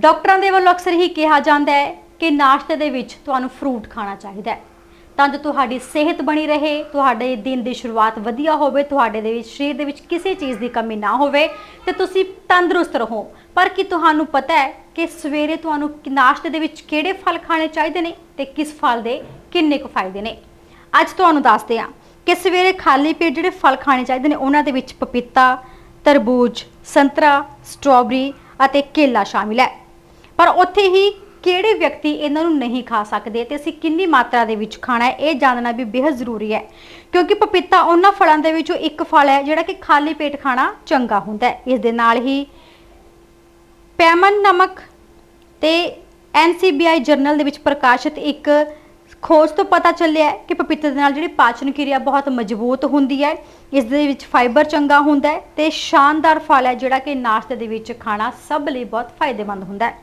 ਡਾਕਟਰਾਂ ਦੇ ਵੱਲੋਂ ਅਕਸਰ ਹੀ ਕਿਹਾ ਜਾਂਦਾ ਹੈ ਕਿ ਨਾਸ਼ਤੇ ਦੇ ਵਿੱਚ ਤੁਹਾਨੂੰ ਫਰੂਟ ਖਾਣਾ ਚਾਹੀਦਾ ਹੈ। ਤਾਂ ਜੋ ਤੁਹਾਡੀ ਸਿਹਤ ਬਣੀ ਰਹੇ, ਤੁਹਾਡੇ ਦਿਨ ਦੀ ਸ਼ੁਰੂਆਤ ਵਧੀਆ ਹੋਵੇ, ਤੁਹਾਡੇ ਦੇ ਵਿੱਚ, ਸਰੀਰ ਦੇ ਵਿੱਚ ਕਿਸੇ ਚੀਜ਼ ਦੀ ਕਮੀ ਨਾ ਹੋਵੇ, ਤੇ ਤੁਸੀਂ ਤੰਦਰੁਸਤ ਰਹੋ। ਪਰ ਕੀ ਤੁਹਾਨੂੰ ਪਤਾ ਹੈ ਕਿ ਸਵੇਰੇ ਤੁਹਾਨੂੰ ਨਾਸ਼ਤੇ ਦੇ ਵਿੱਚ ਕਿਹੜੇ ਫਲ ਖਾਣੇ ਚਾਹੀਦੇ ਨੇ ਤੇ ਕਿਸ ਫਲ ਦੇ ਕਿੰਨੇ ਕੁ ਫਾਇਦੇ ਨੇ? ਅੱਜ ਤੁਹਾਨੂੰ ਦੱਸਦੇ ਹਾਂ ਕਿ ਸਵੇਰੇ ਖਾਲੀ ਪੇਟ ਜਿਹੜੇ ਫਲ ਖਾਣੇ ਚਾਹੀਦੇ ਨੇ, ਉਹਨਾਂ ਦੇ ਵਿੱਚ ਪਪੀਤਾ, ਤਰਬੂਜ, ਸੰਤਰਾ, ਸਟ੍ਰਾਬੇਰੀ ਅਤੇ ਕੇਲਾ ਸ਼ਾਮਿਲ ਹੈ। ਪਰ ਉੱਥੇ ਹੀ ਕਿਹੜੇ ਵਿਅਕਤੀ ਇਹਨਾਂ ਨੂੰ ਨਹੀਂ ਖਾ ਸਕਦੇ ਤੇ ਅਸੀਂ ਕਿੰਨੀ ਮਾਤਰਾ ਦੇ ਵਿੱਚ ਖਾਣਾ ਹੈ, ਇਹ ਜਾਣਨਾ ਵੀ ਬੇहद ਜ਼ਰੂਰੀ ਹੈ। ਕਿਉਂਕਿ ਪਪੀਤਾ ਉਹਨਾਂ ਫਲਾਂ ਦੇ ਵਿੱਚੋਂ ਇੱਕ ਫਲ ਹੈ, ਜਿਹੜਾ ਕਿ ਖਾਲੀ ਪੇਟ ਖਾਣਾ ਚੰਗਾ ਹੁੰਦਾ ਹੈ। ਇਸ ਦੇ ਨਾਲ ਹੀ ਪੈਮਨ ਨਮਕ ਤੇ NCBI ਜਰਨਲ ਦੇ ਵਿੱਚ ਪ੍ਰਕਾਸ਼ਿਤ ਇੱਕ ਖੋਜ ਤੋਂ ਪਤਾ ਚੱਲਿਆ ਕਿ ਪਪੀਤੇ ਦੇ ਨਾਲ ਜਿਹੜੀ ਪਾਚਨ ਕਿਰਿਆ ਬਹੁਤ ਮਜ਼ਬੂਤ ਹੁੰਦੀ ਹੈ। ਇਸ ਦੇ ਵਿੱਚ ਫਾਈਬਰ ਚੰਗਾ ਹੁੰਦਾ ਹੈ ਤੇ ਸ਼ਾਨਦਾਰ ਫਲ ਹੈ, ਜਿਹੜਾ ਕਿ ਨਾਸ਼ਤੇ ਦੇ ਵਿੱਚ ਖਾਣਾ ਸਭ ਲਈ ਬਹੁਤ ਫਾਇਦੇਮੰਦ ਹੁੰਦਾ ਹੈ।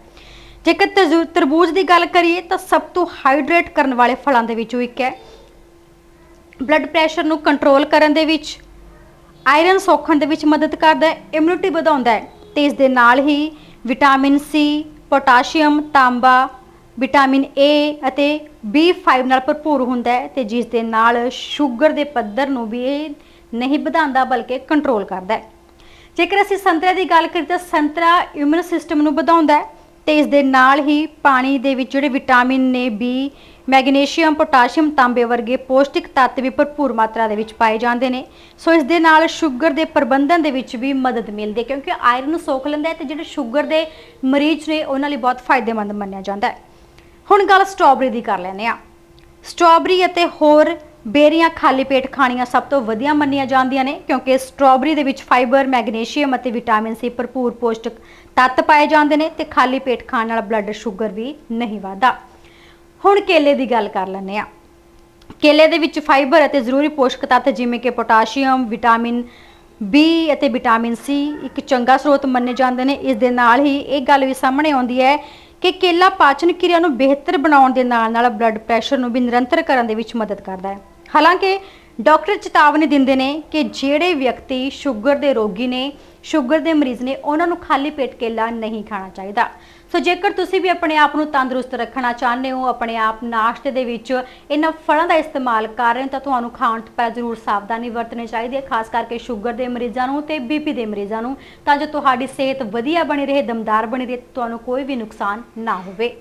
ਜੇਕਰ ਤਰਜ਼ੂ- ਤਰਬੂਜ ਦੀ ਗੱਲ ਕਰੀਏ ਤਾਂ ਸਭ ਤੋਂ ਹਾਈਡਰੇਟ ਕਰਨ ਵਾਲੇ ਫਲਾਂ ਦੇ ਵਿੱਚੋਂ ਇੱਕ ਹੈ। ਬਲੱਡ ਪ੍ਰੈਸ਼ਰ ਨੂੰ ਕੰਟਰੋਲ ਕਰਨ ਦੇ ਵਿੱਚ, ਆਇਰਨ ਸੋਖਣ ਦੇ ਵਿੱਚ ਮਦਦ ਕਰਦਾ ਹੈ, ਇਮਿਊਨਿਟੀ ਵਧਾਉਂਦਾ ਹੈ ਤੇ ਇਸ ਦੇ ਨਾਲ ਹੀ ਵਿਟਾਮਿਨ ਸੀ, ਪੋਟਾਸ਼ੀਅਮ, ਤਾਂਬਾ, ਵਿਟਾਮਿਨ ਏ ਅਤੇ B5 ਨਾਲ ਭਰਪੂਰ ਹੁੰਦਾ ਹੈ ਤੇ ਜਿਸ ਦੇ ਨਾਲ ਸ਼ੂਗਰ ਦੇ ਪੱਧਰ ਨੂੰ ਵੀ ਇਹ ਨਹੀਂ ਵਧਾਉਂਦਾ ਬਲਕਿ ਕੰਟਰੋਲ ਕਰਦਾ ਹੈ। ਜੇਕਰ ਅਸੀਂ ਸੰਤਰੇ ਦੀ ਗੱਲ ਕਰੀਏ ਤਾਂ ਸੰਤਰਾ ਇਮਿਊਨ ਸਿਸਟਮ ਨੂੰ ਵਧਾਉਂਦਾ ਹੈ ਤੇ ਇਸ ਦੇ ਨਾਲ ਹੀ ਪਾਣੀ ਦੇ ਵਿੱਚ ਜਿਹੜੇ ਵਿਟਾਮਿਨ ਨੇ ਬੀ ਮੈਗਨੀਸ਼ੀਅਮ, ਪੋਟਾਸ਼ੀਅਮ, ਤਾਂਬੇ ਵਰਗੇ ਪੌਸ਼ਟਿਕ ਤੱਤ ਵੀ ਭਰਪੂਰ ਮਾਤਰਾ ਦੇ ਵਿੱਚ ਪਾਏ ਜਾਂਦੇ ਨੇ। ਸੋ ਇਸ ਦੇ ਨਾਲ ਸ਼ੂਗਰ ਦੇ ਪ੍ਰਬੰਧਨ ਦੇ ਵਿੱਚ ਵੀ ਮਦਦ ਮਿਲਦੀ ਹੈ, ਕਿਉਂਕਿ ਆਇਰਨ ਨੂੰ ਸੋਖ ਲੈਂਦਾ ਹੈ ਤੇ ਜਿਹੜੇ ਸ਼ੂਗਰ ਦੇ ਮਰੀਜ਼ ਨੇ, ਉਹਨਾਂ ਲਈ ਬਹੁਤ ਫਾਇਦੇਮੰਦ ਮੰਨਿਆ ਜਾਂਦਾ ਹੈ। ਹੁਣ ਗੱਲ ਸਟ੍ਰਾਬੇਰੀ ਦੀ ਕਰ ਲੈਂਦੇ ਆ ਸਟ੍ਰਾਬੇਰੀ ਅਤੇ ਹੋਰ ਬੇਰੀਆਂ ਖਾਲੀ ਪੇਟ ਖਾਣੀਆਂ ਸਭ ਤੋਂ ਵਧੀਆ ਮੰਨੀਆਂ ਜਾਂਦੀਆਂ ਨੇ, ਕਿਉਂਕਿ ਸਟ੍ਰਾਬੇਰੀ ਦੇ ਵਿੱਚ ਫਾਈਬਰ, ਮੈਗਨੀਸ਼ੀਅਮ ਅਤੇ ਵਿਟਾਮਿਨ ਸੀ ਭਰਪੂਰ ਪੋਸ਼ਟਕ ਤੱਤ ਪਾਏ ਜਾਂਦੇ ਨੇ ਤੇ ਖਾਲੀ ਪੇਟ ਖਾਣ ਨਾਲ ਬਲੱਡ ਸ਼ੂਗਰ ਵੀ ਨਹੀਂ ਵਧਦਾ। ਹੁਣ ਕੇਲੇ ਦੀ ਗੱਲ ਕਰ ਲੈਂਦੇ ਆ ਕੇਲੇ ਦੇ ਵਿੱਚ ਫਾਈਬਰ ਅਤੇ ਜ਼ਰੂਰੀ ਪੋਸ਼ਕ ਤੱਤ ਜਿਵੇਂ ਕਿ ਪੋਟਾਸ਼ੀਅਮ, ਵਿਟਾਮਿਨ ਬੀ ਅਤੇ ਵਿਟਾਮਿਨ ਸੀ ਇੱਕ ਚੰਗਾ ਸਰੋਤ ਮੰਨੇ ਜਾਂਦੇ ਨੇ। ਇਸ ਦੇ ਨਾਲ ਹੀ ਇਹ ਗੱਲ ਵੀ ਸਾਹਮਣੇ ਆਉਂਦੀ ਹੈ ਕਿ ਕੇਲਾ ਪਾਚਨ ਕਿਰਿਆ ਨੂੰ ਬਿਹਤਰ ਬਣਾਉਣ ਦੇ ਨਾਲ ਨਾਲ ਬਲੱਡ ਪ੍ਰੈਸ਼ਰ ਨੂੰ ਵੀ ਨਿਰੰਤਰ ਕਰਨ ਦੇ ਵਿੱਚ ਮਦਦ ਕਰਦਾ ਹੈ। ਹਾਲਾਂਕਿ ਡਾਕਟਰ ਚੇਤਾਵਨੀ ਦਿੰਦੇ ਨੇ ਕਿ ਜਿਹੜੇ ਵਿਅਕਤੀ ਸ਼ੂਗਰ ਦੇ ਰੋਗੀ ਨੇ, ਸ਼ੂਗਰ ਦੇ ਮਰੀਜ਼ ਨੇ, ਉਹਨਾਂ ਨੂੰ ਖਾਲੀ ਪੇਟ ਕੇਲਾ ਨਹੀਂ ਖਾਣਾ ਚਾਹੀਦਾ। ਸੋ ਜੇਕਰ ਤੁਸੀਂ ਵੀ ਆਪਣੇ ਆਪ ਨੂੰ ਤੰਦਰੁਸਤ ਰੱਖਣਾ ਚਾਹੁੰਦੇ ਹੋ, ਆਪਣੇ ਆਪ ਨਾਸ਼ਤੇ ਦੇ ਵਿੱਚ ਇਹਨਾਂ ਫਲਾਂ ਦਾ ਇਸਤੇਮਾਲ ਕਰ ਰਹੇ ਹੋ, ਤਾਂ ਤੁਹਾਨੂੰ ਖਾਣ ਤੋਂ ਪਹਿਲਾਂ ਜ਼ਰੂਰ ਸਾਵਧਾਨੀ ਵਰਤਣੀ ਚਾਹੀਦੀ ਹੈ, ਖਾਸ ਕਰਕੇ ਸ਼ੂਗਰ ਦੇ ਮਰੀਜ਼ਾਂ ਨੂੰ ਤੇ ਬੀਪੀ ਦੇ ਮਰੀਜ਼ਾਂ ਨੂੰ, ਤਾਂ ਜੋ ਤੁਹਾਡੀ ਸਿਹਤ ਵਧੀਆ ਬਣੀ ਰਹੇ, ਦਮਦਾਰ ਬਣੀ ਰਹੇ ਤੁਹਾਨੂੰ ਕੋਈ ਵੀ ਨੁਕਸਾਨ ਨਾ ਹੋਵੇ।